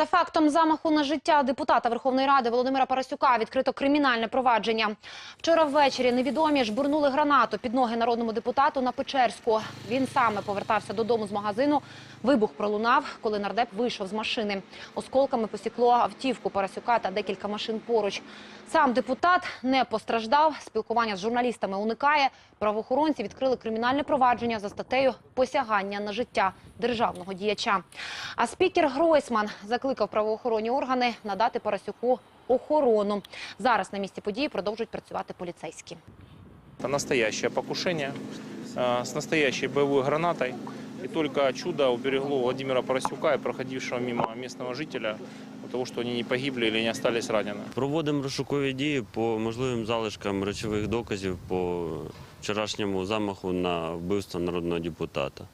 За фактом замаху на життя депутата Верховної Ради Володимира Парасюка відкрито кримінальне провадження. Вчора ввечері невідомі жбурнули гранату під ноги народному депутату на Печерську. Він саме повертався додому з магазину. Вибух пролунав, коли нардеп вийшов з машини. Осколками посікло автівку Парасюка та декілька машин поруч. Сам депутат не постраждав. Спілкування з журналістами уникає. Правоохоронці відкрили кримінальне провадження за статтею посягання на життя державного діяча. А спікер Гройсман закликав правоохоронні органи надати Парасюку охорону. Зараз на місці події продовжують працювати поліцейські. Это настоящее покушение э, с настоящей боевой гранатой. И только чудо уберегло Владимира Поросюка и проходившего мимо местного жителя от того, что они не погибли или не остались ранены. Проводимо розшукові дії по можливим залишкам речових доказів по вчорашньому замаху на вбивство народного депутата.